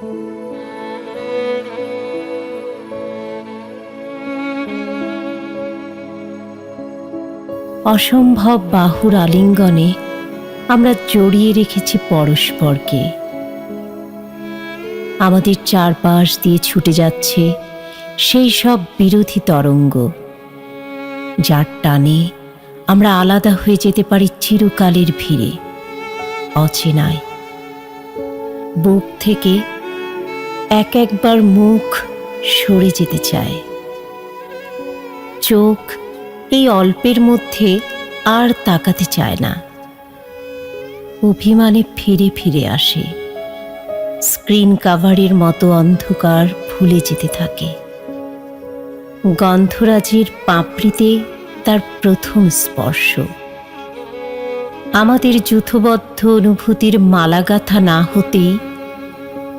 অসম্ভব বাহুর আলিঙ্গনে আমরা জড়িয়ে রেখেছি পরস্পরকে। আমাদের চারপাশ দিয়ে ছুটে যাচ্ছে সেই সব বিরোধী তরঙ্গ, যার টানে আমরা আলাদা হয়ে যেতে পারি চিরকালের ভিড়ে, অচেনায়। বুক থেকে এক একবার মুখ সরে যেতে চায়। চোখ এই অল্পের মধ্যে আর তাকাতে চায় না। অভিমানে ফিরে ফিরে আসে। স্ক্রিন কাভারের মতো অন্ধকার ভুলে যেতে থাকে। গন্ধরাজের পাপড়িতে তার প্রথম স্পর্শ। আমাদের যুথবদ্ধ অনুভূতির মালাগাথা না হতেই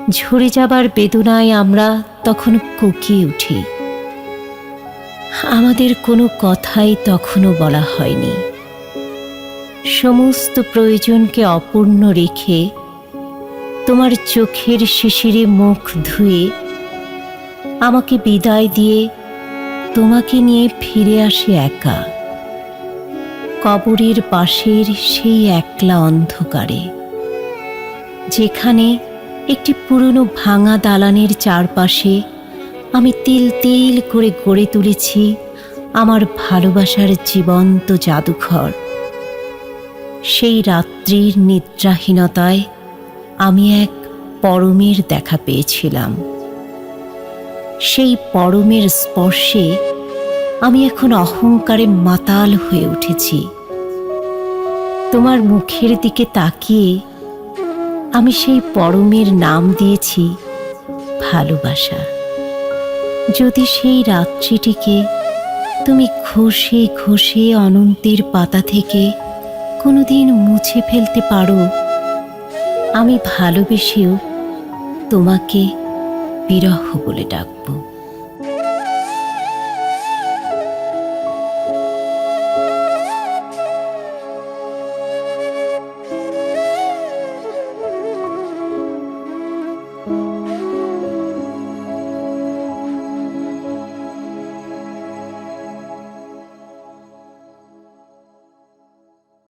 ঝরে যাবার বেদনায় আমরা তখন কুকিয়ে উঠি। আমাদের কোনো কথাই তখনও বলা হয়নি। সমস্ত প্রয়োজনকে অপূর্ণ রেখে তোমার চোখের শিশিরে মুখ ধুয়ে আমাকে বিদায় দিয়ে তোমাকে নিয়ে ফিরে আসে একা। কবরের পাশের সেই একলা অন্ধকারে, যেখানে একটি পুরনো ভাঙা দালানের চারপাশে আমি তিল তিল করে গড়ে তুলেছি আমার ভালোবাসার জীবন্ত জাদুঘর। সেই রাত্রির নিদ্রাহীনতায় আমি এক পরমের দেখা পেয়েছিলাম। সেই পরমের স্পর্শে আমি এখন অহংকারে মাতাল হয়ে উঠেছি। তোমার মুখের দিকে তাকিয়ে আমি সেই পরমের নাম দিয়েছি ভালোবাসা। যদি সেই রাত্রিটিকে তুমি ঘষে ঘষে অনন্তের পাতা থেকে কোনোদিন মুছে ফেলতে পারো, আমি ভালোবেসেও তোমাকে বিরহ বলে ডাকবো।